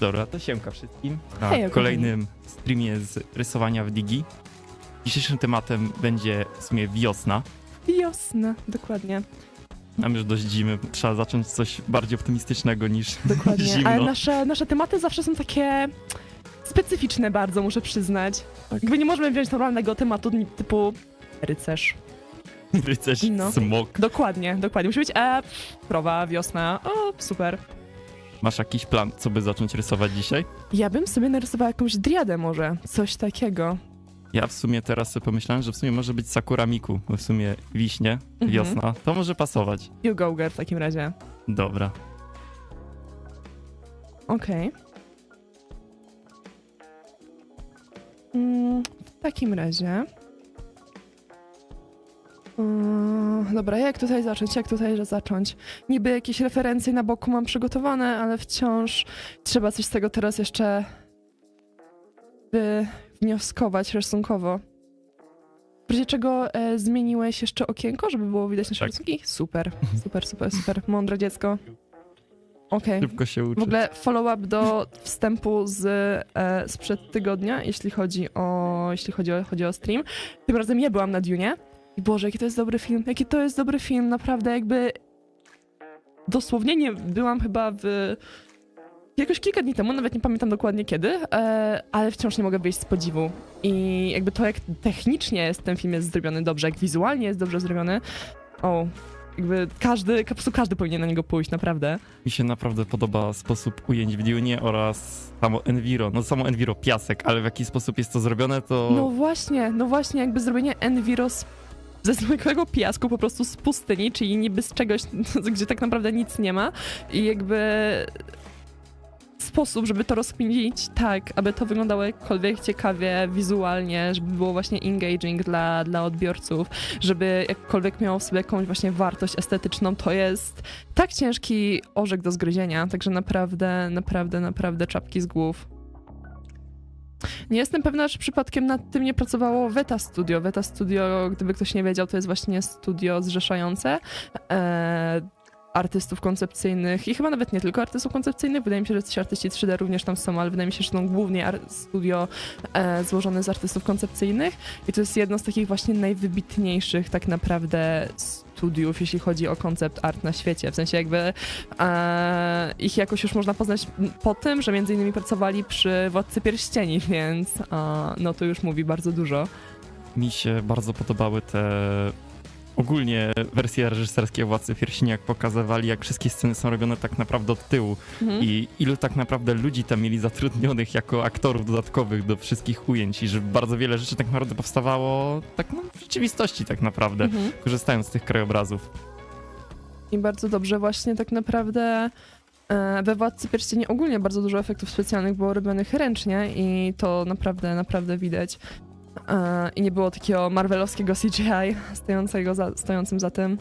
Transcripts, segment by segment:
Dobra, to siemka wszystkim. Na Hej, kolejnym streamie z rysowania w Digi. Dzisiejszym tematem będzie w sumie wiosna. Wiosna, dokładnie. Nam już dość zimy, trzeba zacząć coś bardziej optymistycznego niż Dokładnie. zimno. Ale nasze, nasze tematy zawsze są takie specyficzne bardzo, muszę przyznać. Tak. Jakby nie możemy wziąć normalnego tematu typu rycerz. rycerz, No. smok. Dokładnie, dokładnie. Musi być e, krowa, wiosna. O, super. Masz jakiś plan, co by zacząć rysować dzisiaj? Ja bym sobie narysowała jakąś driadę może, coś takiego. Ja w sumie teraz sobie pomyślałem, że w sumie może być Sakura Miku, bo w sumie wiśnie, Mhm. wiosna, to może pasować. You go, girl, w takim razie. Dobra. Okej. Mm, w takim razie. Mm, dobra, jak tutaj zacząć? Jak tutaj zacząć? Niby jakieś referencje na boku mam przygotowane, ale wciąż trzeba coś z tego teraz jeszcze wnioskować rysunkowo. W razie czego e, zmieniłeś jeszcze okienko, żeby było widać nasze Tak. rysunki? Super, super, super, super. Mądre dziecko. Okej. Szybko się uczy. W ogóle follow-up do wstępu z, e, sprzed tygodnia, jeśli chodzi o, jeśli chodzi o, chodzi o stream. Tym razem ja byłam na Dune i Boże, jaki to jest dobry film, jaki to jest dobry film, naprawdę jakby dosłownie nie byłam chyba w jakoś kilka dni temu, nawet nie pamiętam dokładnie kiedy, e, ale wciąż nie mogę wyjść z podziwu. I jakby to, jak technicznie jest ten film jest zrobiony dobrze, jak wizualnie jest dobrze zrobiony, o, jakby każdy, po prostu każdy powinien na niego pójść, naprawdę. Mi się naprawdę podoba sposób ujęć w Dune oraz samo Enviro. No samo Enviro, piasek, ale w jaki sposób jest to zrobione, to No właśnie, no właśnie, jakby zrobienie Enviro z, ze zwykłego piasku, po prostu z pustyni, czyli niby z czegoś, gdzie tak naprawdę nic nie ma i jakby sposób, żeby to rozkminić tak, aby to wyglądało jakkolwiek ciekawie wizualnie, żeby było właśnie engaging dla, dla odbiorców, żeby jakkolwiek miało w sobie jakąś właśnie wartość estetyczną, to jest tak ciężki orzek do zgryzienia, także naprawdę, naprawdę, naprawdę czapki z głów. Nie jestem pewna, czy przypadkiem nad tym nie pracowało Veta Studio. Veta Studio, gdyby ktoś nie wiedział, to jest właśnie studio zrzeszające e, artystów koncepcyjnych i chyba nawet nie tylko artystów koncepcyjnych. Wydaje mi się, że ci artyści 3D również tam są, ale wydaje mi się, że to głównie studio e, złożone z artystów koncepcyjnych i to jest jedno z takich właśnie najwybitniejszych tak naprawdę studiów, jeśli chodzi o koncept art na świecie. W sensie jakby e, ich jakoś już można poznać po tym, że między innymi pracowali przy Władcy Pierścieni, więc e, no to już mówi bardzo dużo. mi się bardzo podobały te ogólnie wersje reżyserskie Władcy Pierścieni, jak pokazywali, jak wszystkie sceny są robione tak naprawdę od tyłu Mhm. i ilu tak naprawdę ludzi tam mieli zatrudnionych jako aktorów dodatkowych do wszystkich ujęć i że bardzo wiele rzeczy tak naprawdę powstawało tak no, w rzeczywistości tak naprawdę, Mhm. korzystając z tych krajobrazów. I bardzo dobrze właśnie tak naprawdę e, we Władcy Pierścieni ogólnie bardzo dużo efektów specjalnych było robionych ręcznie i to naprawdę, naprawdę widać. E, I nie było takiego marvelowskiego CGI stojącego za, stojącym za tym,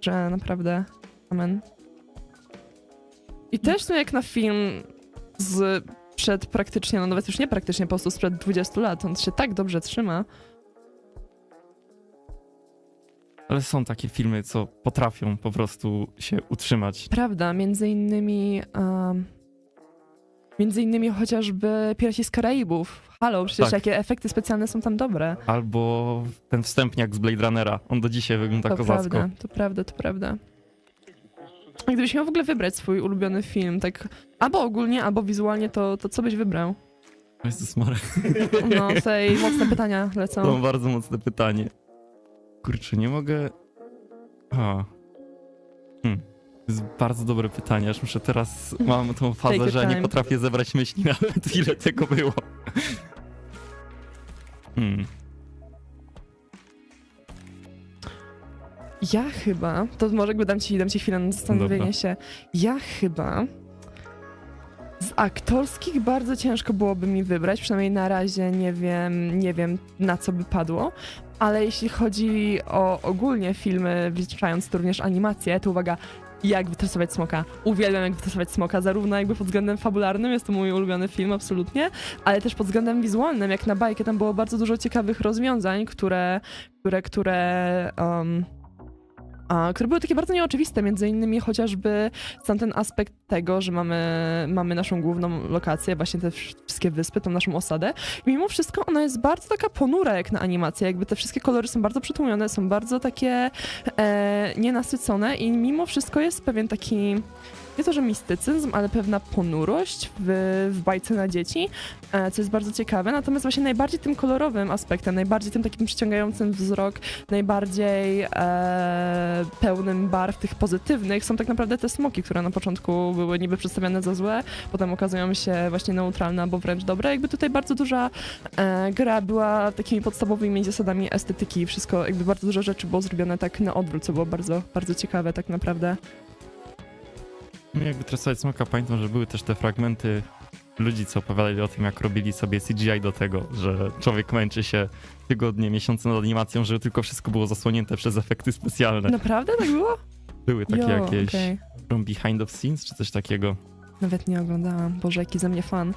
że naprawdę amen. I też no jak na film z przed praktycznie, no nawet już nie praktycznie, po prostu sprzed 20 lat, on się tak dobrze trzyma. Ale są takie filmy, co potrafią po prostu się utrzymać. Prawda, między innymi. Um, między innymi chociażby Piraci z Karaibów. Halo, przecież Tak. jakie efekty specjalne są tam dobre. Albo ten wstępniak z Blade Runnera, on do dzisiaj wygląda to kozacko. prawda, to prawda, to prawda. A gdybyś miał w ogóle wybrać swój ulubiony film, tak albo ogólnie, albo wizualnie, to, to co byś wybrał? Jezus Maria. No, tutaj mocne pytania To lecą. bardzo mocne pytanie. Kurczę, nie mogę. A. Hmm. Jest bardzo dobre pytanie, aż muszę teraz. Mam tą Take fazę, your że nie time. potrafię zebrać myśli nawet ile tego było. Hmm. Ja chyba, to może jakby dam ci, dam ci chwilę na zastanowienie Dobra. się. Ja chyba z aktorskich bardzo ciężko byłoby mi wybrać, przynajmniej na razie nie wiem, nie wiem na co by padło. Ale jeśli chodzi o ogólnie filmy, wliczając tu również animacje, to uwaga, jak wytresować smoka. Uwielbiam jak wytresować smoka, zarówno jakby pod względem fabularnym, jest to mój ulubiony film absolutnie, ale też pod względem wizualnym, jak na bajkę, tam było bardzo dużo ciekawych rozwiązań, które, które, które um, które były takie bardzo nieoczywiste, między innymi chociażby sam ten aspekt tego, że mamy, mamy naszą główną lokację, właśnie te wszystkie wyspy, tą naszą osadę. I mimo wszystko ona jest bardzo taka ponura jak na animację, jakby te wszystkie kolory są bardzo przytłumione, są bardzo takie e, nienasycone i mimo wszystko jest pewien taki nie to, że mistycyzm, ale pewna ponurość w, w bajce na dzieci, e, co jest bardzo ciekawe. Natomiast właśnie najbardziej tym kolorowym aspektem, najbardziej tym takim przyciągającym wzrok, najbardziej e, pełnym barw tych pozytywnych są tak naprawdę te smoki, które na początku były niby przedstawiane za złe, potem okazują się właśnie neutralne albo wręcz dobre. Jakby tutaj bardzo duża e, gra była takimi podstawowymi zasadami estetyki wszystko, jakby bardzo dużo rzeczy było zrobione tak na odwrót, co było bardzo, bardzo ciekawe tak naprawdę. No jakby trasować smoka, pamiętam, że były też te fragmenty ludzi, co opowiadali o tym, jak robili sobie CGI do tego, że człowiek męczy się tygodnie, miesiące nad animacją, żeby tylko wszystko było zasłonięte przez efekty specjalne. Naprawdę tak było? Były takie Jo, jakieś okej. from behind of scenes, czy coś takiego. Nawet nie oglądałam. Boże, jaki ze mnie fan.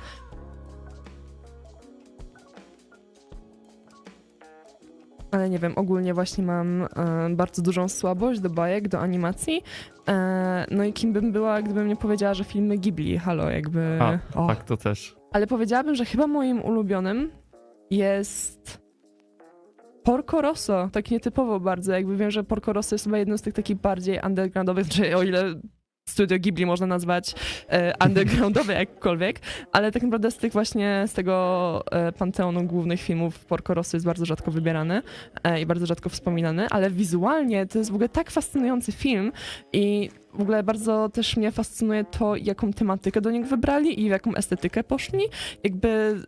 Ale nie wiem, ogólnie właśnie mam e, bardzo dużą słabość do bajek, do animacji. E, no i kim bym była, gdybym nie powiedziała, że filmy Ghibli, halo, jakby... A, o. tak, to też. Ale powiedziałabym, że chyba moim ulubionym jest Porco Rosso, tak nietypowo bardzo. Jakby wiem, że Porco Rosso jest chyba jedno z tych takich bardziej undergroundowych, czy o ile Studio Ghibli można nazwać e, undergroundowe jakkolwiek, ale tak naprawdę z tych właśnie, z tego e, panteonu głównych filmów Porco Rosso jest bardzo rzadko wybierany e, i bardzo rzadko wspominany, ale wizualnie to jest w ogóle tak fascynujący film i w ogóle bardzo też mnie fascynuje to, jaką tematykę do niego wybrali i w jaką estetykę poszli. Jakby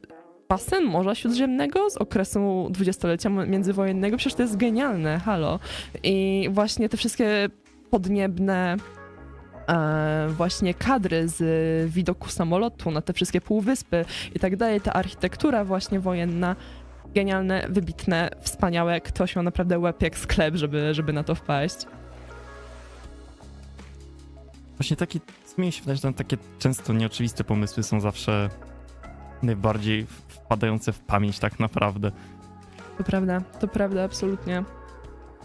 basen Morza Śródziemnego z okresu dwudziestolecia międzywojennego, przecież to jest genialne, halo. I właśnie te wszystkie podniebne właśnie kadry z widoku samolotu na te wszystkie półwyspy i tak dalej, ta architektura właśnie wojenna, genialne, wybitne, wspaniałe. Ktoś miał naprawdę łeb jak sklep, żeby, żeby na to wpaść. Właśnie taki, zmieni się wydaje, że takie często nieoczywiste pomysły są zawsze najbardziej wpadające w pamięć tak naprawdę. To prawda, to prawda, absolutnie.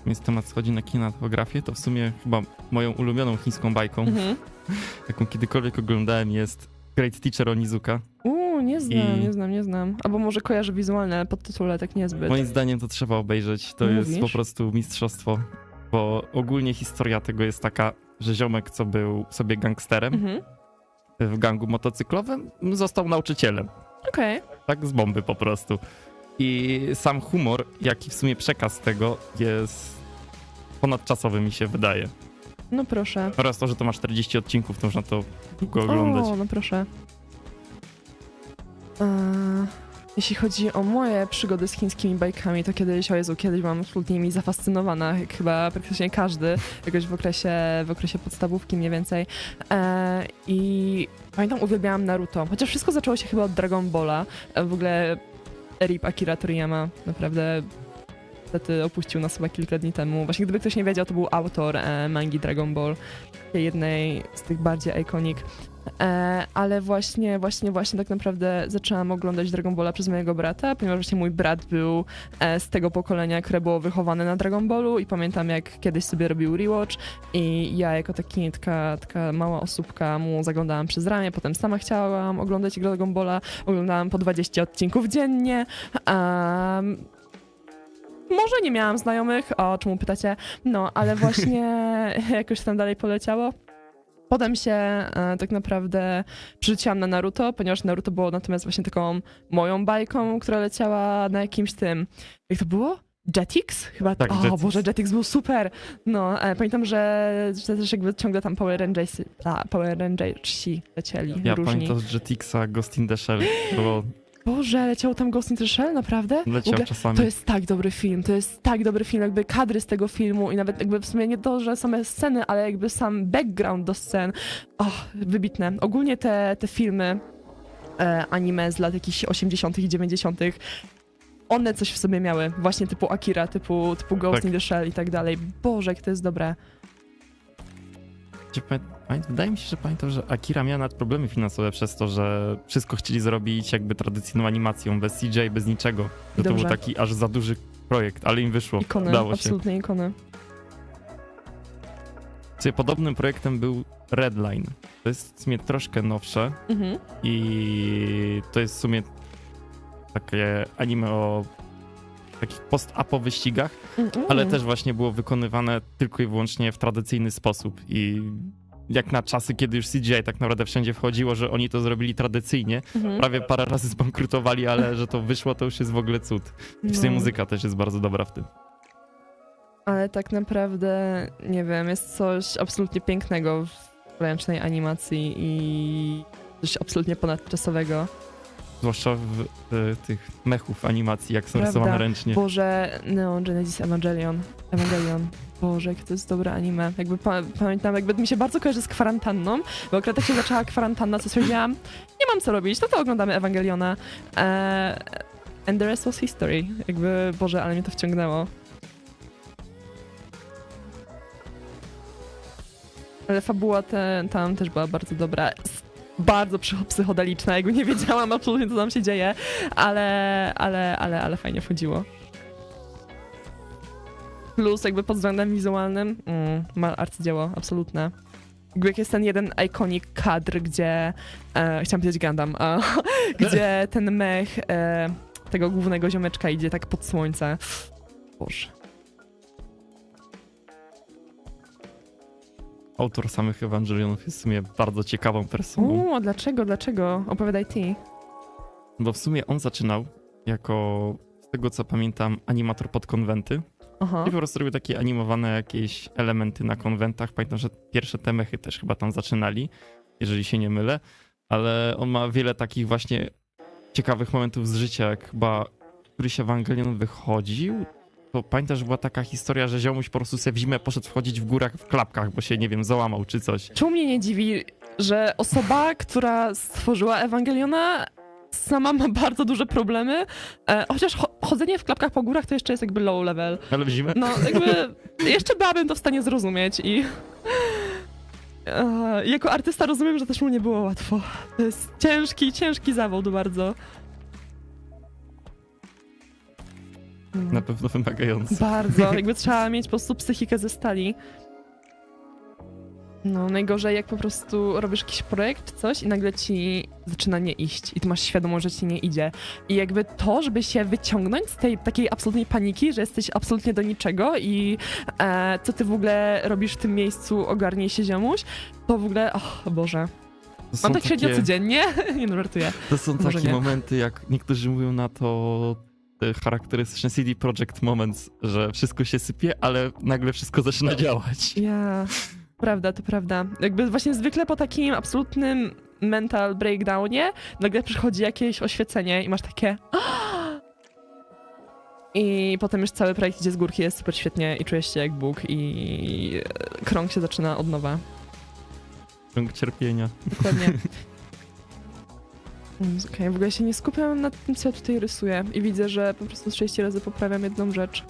Więc temat schodzi na kinematografię, to w sumie chyba moją ulubioną chińską bajką, Mhm. jaką kiedykolwiek oglądałem jest Great Teacher Onizuka. Uuu, nie znam, I- nie znam, nie znam. Albo może kojarzę wizualne, ale podtytule tak niezbyt. Moim zdaniem to trzeba obejrzeć, to jest Mówisz? po prostu mistrzostwo, bo ogólnie historia tego jest taka, że ziomek, co był sobie gangsterem Mhm. w gangu motocyklowym, został nauczycielem. Okej. Tak z bomby po prostu. I sam humor, jak i w sumie przekaz tego jest ponadczasowy mi się wydaje. No proszę. Oraz to, że to ma 40 odcinków, to można to długo oglądać. O, no proszę. Eee, jeśli chodzi o moje przygody z chińskimi bajkami, to kiedyś, o Jezu, kiedyś byłam absolutnie nimi zafascynowana, jak chyba praktycznie każdy, jakoś w okresie, w okresie podstawówki mniej więcej. Eee, I pamiętam, uwielbiałam Naruto, chociaż wszystko zaczęło się chyba od Dragon Balla. E, W ogóle Rip Akira Toriyama, naprawdę niestety opuścił nas chyba kilka dni temu. Właśnie gdyby ktoś nie wiedział, to był autor e, mangi Dragon Ball, jednej z tych bardziej iconic. E, ale właśnie, właśnie, właśnie tak naprawdę zaczęłam oglądać Dragon Balla przez mojego brata, ponieważ właśnie mój brat był e, z tego pokolenia, które było wychowane na Dragon Ballu i pamiętam jak kiedyś sobie robił rewatch i ja jako taki, taka, taka mała osóbka mu zaglądałam przez ramię, potem sama chciałam oglądać Dragon Balla, oglądałam po 20 odcinków dziennie. Um, może nie miałam znajomych, o czemu pytacie, no ale właśnie jakoś tam dalej poleciało. Potem się e, tak naprawdę przerzuciłam na Naruto, ponieważ Naruto było natomiast właśnie taką moją bajką, która leciała na jakimś tym. Jak to było? Jetix? Chyba. Tak, o Jetix. Boże, Jetix był super. No, e, pamiętam, że, że też jakby ciągle tam Power Rangers, a, Power Rangersi lecieli Ja różni. pamiętam z Jetixa Ghost in the Shell, bo Boże, leciał tam Ghost in the Shell, naprawdę? Leciał ogóle czasami. To jest tak dobry film, to jest tak dobry film, jakby kadry z tego filmu i nawet jakby w sumie nie to, że same sceny, ale jakby sam background do scen. O, wybitne. Ogólnie te, te filmy e, anime z lat jakichś 80 i 90 one coś w sobie miały, właśnie typu Akira, typu, typu Ghost Tak. in the Shell i tak dalej. Boże, jak to jest dobre. Wydaje mi się, że pamiętam, że Akira miała nawet problemy finansowe przez to, że wszystko chcieli zrobić jakby tradycyjną animacją, bez CJ, bez niczego. Że to Dobrze. był taki aż za duży projekt, ale im wyszło. Ikony, Udało się. absolutnie ikony. Sobie podobnym projektem był Redline. To jest w sumie troszkę nowsze Mhm. i to jest w sumie takie anime o takich post-apo wyścigach, ale też właśnie było wykonywane tylko i wyłącznie w tradycyjny sposób i jak na czasy, kiedy już CGI tak naprawdę wszędzie wchodziło, że oni to zrobili tradycyjnie, Mhm. prawie parę razy zbankrutowali, ale że to wyszło, to już jest w ogóle cud. I w sumie No. muzyka też jest bardzo dobra w tym. Ale tak naprawdę, nie wiem, jest coś absolutnie pięknego w ręcznej animacji i coś absolutnie ponadczasowego. Zwłaszcza w, e, tych mechów animacji, jak są Prawda. rysowane ręcznie. Boże, Neon Genesis Evangelion. Evangelion. Boże, jakie to jest dobre anime. Jakby pa pamiętam, jakby mi się bardzo kojarzy z kwarantanną, bo akurat jak się zaczęła kwarantanna, to stwierdziłam, nie mam co robić, no to oglądamy Ewangeliona. Eee, and the rest was history. Jakby, Boże, ale mnie to wciągnęło. Ale fabuła te, tam też była bardzo dobra. Bardzo psycho- psychodeliczna, jakby nie wiedziałam absolutnie, co tam się dzieje, ale, ale, ale, ale fajnie wchodziło. Plus jakby pod względem wizualnym, mm, ma arcydzieło, absolutne. Jakby jak jest ten jeden iconic kadr, gdzie, e, chciałam powiedzieć Gundam, a, gdzie ten mech e, tego głównego ziomeczka idzie tak pod słońce. Boże. Autor samych Ewangelionów jest w sumie bardzo ciekawą personą, Uuu, a dlaczego, dlaczego? Opowiadaj ty. bo w sumie on zaczynał jako, z tego co pamiętam, animator pod konwenty Aha. i po prostu robił takie animowane jakieś elementy na konwentach. Pamiętam, że pierwsze te mechy też chyba tam zaczynali, jeżeli się nie mylę, ale on ma wiele takich właśnie ciekawych momentów z życia, jak chyba któryś Ewangelion wychodził, to pamiętam, że była taka historia, że ziomuś po prostu sobie w zimę poszedł wchodzić w górach w klapkach, bo się, nie wiem, załamał czy coś. Czemu mnie nie dziwi, że osoba, która stworzyła Ewangeliona, sama ma bardzo duże problemy, e, chociaż cho chodzenie w klapkach po górach to jeszcze jest jakby low level. Ale w zimę? No, jakby jeszcze byłabym to w stanie zrozumieć i e, jako artysta rozumiem, że też mu nie było łatwo. To jest ciężki, ciężki zawód bardzo. Na pewno wymagający. Bardzo, jakby trzeba mieć po prostu psychikę ze stali. No, najgorzej jak po prostu robisz jakiś projekt, coś i nagle ci zaczyna nie iść i ty masz świadomość, że ci nie idzie. I jakby to, żeby się wyciągnąć z tej takiej absolutnej paniki, że jesteś absolutnie do niczego i e, co ty w ogóle robisz w tym miejscu, ogarnie się ziomuś, to w ogóle, o Boże. Mam tak średnio takie- codziennie, nie no, żartuję. To są Może takie nie. momenty, jak niektórzy mówią na to te charakterystyczne CD Projekt Moments, że wszystko się sypie, ale nagle wszystko zaczyna działać. Ja, prawda, to prawda. Jakby właśnie zwykle po takim absolutnym mental breakdownie nagle przychodzi jakieś oświecenie i masz takie i potem już cały projekt idzie z górki, jest super świetnie i czujesz się jak Bóg i krąg się zaczyna od nowa. Ciąg cierpienia. Dokładnie. Okej, w ogóle się nie skupiam na tym, co ja tutaj rysuję i widzę, że po prostu 30 razy poprawiam jedną rzecz.